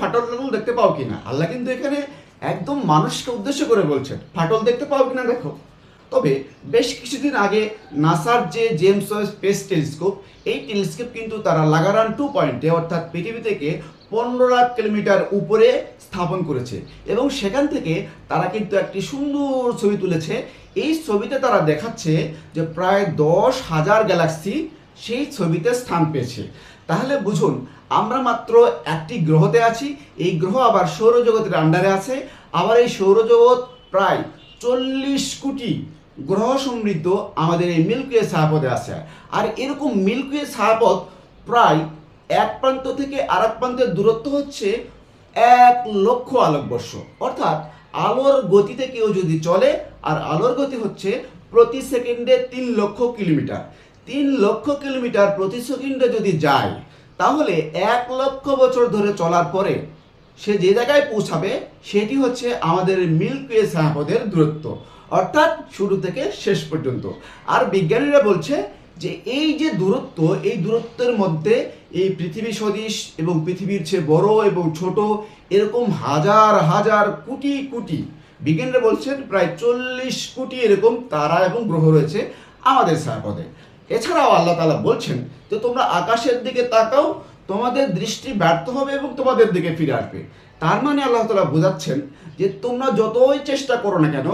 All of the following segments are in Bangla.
ফাটল দেখতে পাও কিনা? এখানে একদম মানুষকে উদ্দেশ্য করে ফাটল দেখতে পাও কিনা দেখো? তবে বেশ কিছুদিন আগে নাসার যে জেমস স্পেস টেলিস্কোপ, এই টেলিস্কোপ কিন্তু তারা লাগারান টু পয়েন্টে অর্থাৎ পৃথিবী থেকে পনেরো লাখ কিলোমিটার উপরে স্থাপন করেছে। এবং সেখান থেকে তারা কিন্তু একটি সুন্দর ছবি তুলেছে। এই ছবিতে তারা দেখাচ্ছে যে প্রায় দশ হাজার গ্যালাক্সি সেই ছবিতে স্থান পেয়েছে। তাহলে বুঝুন, আমরা মাত্র একটি গ্রহতে আছি। এই গ্রহ আবার সৌরজগতের আন্ডারে আছে। আবার এই সৌরজগৎ প্রায় চল্লিশ কোটি গ্রহ সমৃদ্ধ আমাদের এই মিল্কওয়ে ছায়াপথে আছে। আর এরকম মিল্কওয়ে ছায়াপথ প্রায় এক প্রান্ত থেকে আর এক প্রান্তের দূরত্ব হচ্ছে এক লক্ষ আলোকবর্ষ অর্থাৎ আলোর গতিতে কেউ যদি চলে, আর আলোর গতি হচ্ছে প্রতি সেকেন্ডে তিন লক্ষ কিলোমিটার। তিন লক্ষ কিলোমিটার প্রতি সেকেন্ডে যদি যায়, তাহলে এক লক্ষ বছর ধরে চলার পরে সে যে জায়গায় পৌঁছাবে, সেটি হচ্ছে আমাদের মিল্কওয়ে ছায়াপথের দূরত্ব। অর্থাৎ শুরু থেকে শেষ পর্যন্ত। আর বিজ্ঞানীরা বলছে যে এই যে দূরত্ব, এই দূরত্বের মধ্যে এই পৃথিবী সদৃশ এবং পৃথিবীর চেয়ে বড় এবং ছোট এরকম হাজার হাজার, কোটি কোটি, বিজ্ঞানীরা বলছেন প্রায় চল্লিশ কোটি এরকম তারা এবং গ্রহ রয়েছে আমাদের ছায়াপথে এছাড়াও আল্লাহ তালা বলছেন যে তোমরা আকাশের দিকে তাকাও, তোমাদের দৃষ্টি ব্যর্থ হবে এবং তোমাদের দিকে ফিরে আসবে। তার মানে আল্লাহ তালা বোঝাচ্ছেন যে তোমরা যতই চেষ্টা করো না কেন,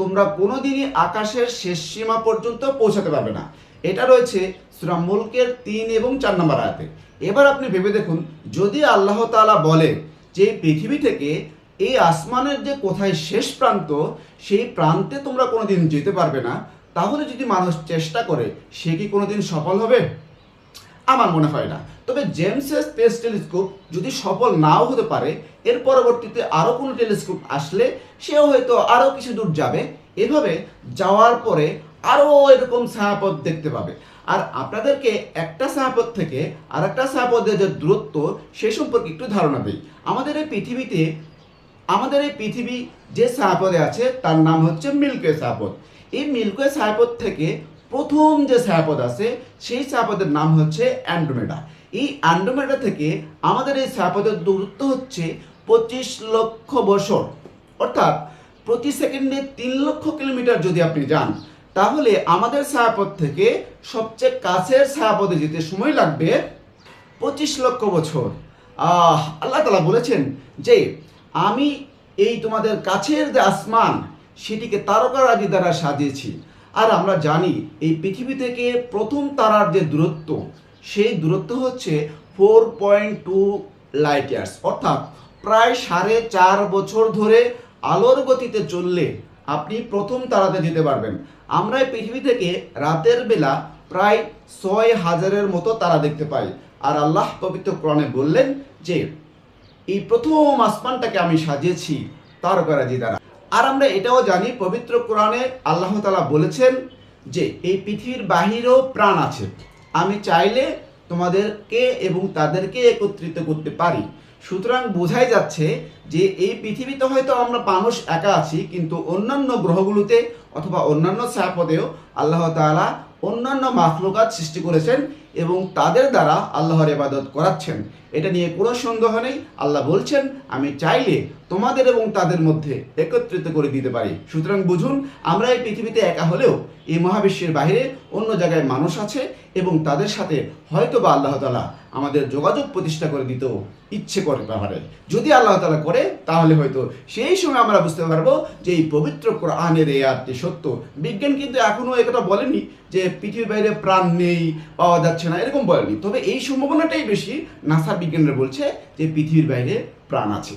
তোমরা কোনোদিনই আকাশের শেষ সীমা পর্যন্ত পৌঁছাতে পারবে না। এটা রয়েছে সুরা মুলকের তিন এবং চার নম্বর আয়াতে। এবার আপনি ভেবে দেখুন, যদি আল্লাহ তাআলা বলে যে পৃথিবী থেকে এই আসমানের যে কোথায় শেষ প্রান্ত, সেই প্রান্তে তোমরা কোনোদিন যেতে পারবে না, তাহলে যদি মানুষ চেষ্টা করে, সে কি কোনোদিন সফল হবে? আমার মনে হয় না। তবে জেমসের স্পেস টেলিস্কোপ যদি সফল নাও হতে পারে, এর পরবর্তীতে আরও কোনো টেলিস্কোপ আসলে, সেও হয়তো আরও কিছু দূর যাবে। এভাবে যাওয়ার পরে আরও এরকম ছায়াপথ দেখতে পাবে। আর আপনাদেরকে একটা ছায়াপথ থেকে আর একটা ছায়াপথের যে দূরত্ব, সে সম্পর্কে একটু ধারণা দিই। আমাদের এই পৃথিবীতে, আমাদের এই পৃথিবী যে ছায়াপথে আছে, তার নাম হচ্ছে মিল্কওয়ে ছায়াপথ। এই মিল্কওয়ে ছায়াপথ থেকে প্রথম যে ছায়াপথ আছে, সেই ছায়াপথের নাম হচ্ছে অ্যান্ড্রোমেডা। এই অ্যান্ড্রোমেডা থেকে আমাদের এই ছায়াপথের দূরত্ব হচ্ছে পঁচিশ লক্ষ বছর। অর্থাৎ, প্রতি সেকেন্ডে তিন লক্ষ কিলোমিটার যদি আপনি যান তাহলে আমাদের ছায়াপথ থেকে সবচেয়ে কাছের ছায়াপথে যেতে সময় লাগবে পঁচিশ লক্ষ বছর। আল্লাহ তালা বলেছেন যে, আমি এই তোমাদের কাছের যে আসমান, সেটিকে তারকারাজি দ্বারা সাজিয়েছি। আর আমরা জানি এই পৃথিবী থেকে প্রথম তারার যে দূরত্ব, সেই দূরত্ব হচ্ছে four point two light years. অর্থাৎ প্রায় সাড়ে চার বছর ধরে আলোর গতিতে চললে আপনি প্রথম তারাতে যেতে পারবেন। আমরা এই পৃথিবী থেকে রাতের বেলা প্রায় ছয় হাজারের মতো তারা দেখতে পাই। আর আল্লাহ পবিত্র কোরআনে বললেন যে, এই প্রথম আসমানটাকে আমি সাজিয়েছি তারকারাজি দ্বারা আর আমরা এটাও জানি, পবিত্র কোরআনে আল্লাহ তালা বলেছেন যে, এই পৃথিবীর বাহিরেও প্রাণ আছে। আমি চাইলে তোমাদেরকে এবং তাদেরকে একত্রিত করতে পারি। সুতরাং বোঝাই যাচ্ছে যে এই পৃথিবীতে হয়তো আমরা মানুষ একা আছি, কিন্তু অন্যান্য গ্রহগুলোতে অথবা অন্যান্য ছায়াপদেও আল্লাহ তালা অন্যান্য মাখলুকাত সৃষ্টি করেছেন এবং তাদের দ্বারা আল্লাহর ইবাদত করাচ্ছেন। এটা নিয়ে কোনো সন্দেহ নেই। আল্লাহ বলছেন, আমি চাইলে তোমাদের এবং তাদের মধ্যে একত্রিত করে দিতে পারি। সুতরাং বুঝুন, আমরা এই পৃথিবীতে একা হলেও এই মহাবিশ্বের বাইরে অন্য জায়গায় মানুষ আছে এবং তাদের সাথে হয়তো বা আল্লাহ তালা আমাদের যোগাযোগ প্রতিষ্ঠা করে দিতেও ইচ্ছে করে পারে যদি আল্লাহ তালা করে, তাহলে হয়তো সেই সময় আমরা বুঝতে পারব যে এই পবিত্র কোরআনের এই আয়াতটি সত্য। বিজ্ঞান কিন্তু এখনও একথা বলেনি যে পৃথিবীর বাইরে প্রাণ নেই, পাওয়া যাচ্ছে না, এরকম বলেনি। তবে এই সম্ভাবনাটাই বেশি নাসা বিজ্ঞানীরা বলছে যে পৃথিবীর বাইরে প্রাণ আছে।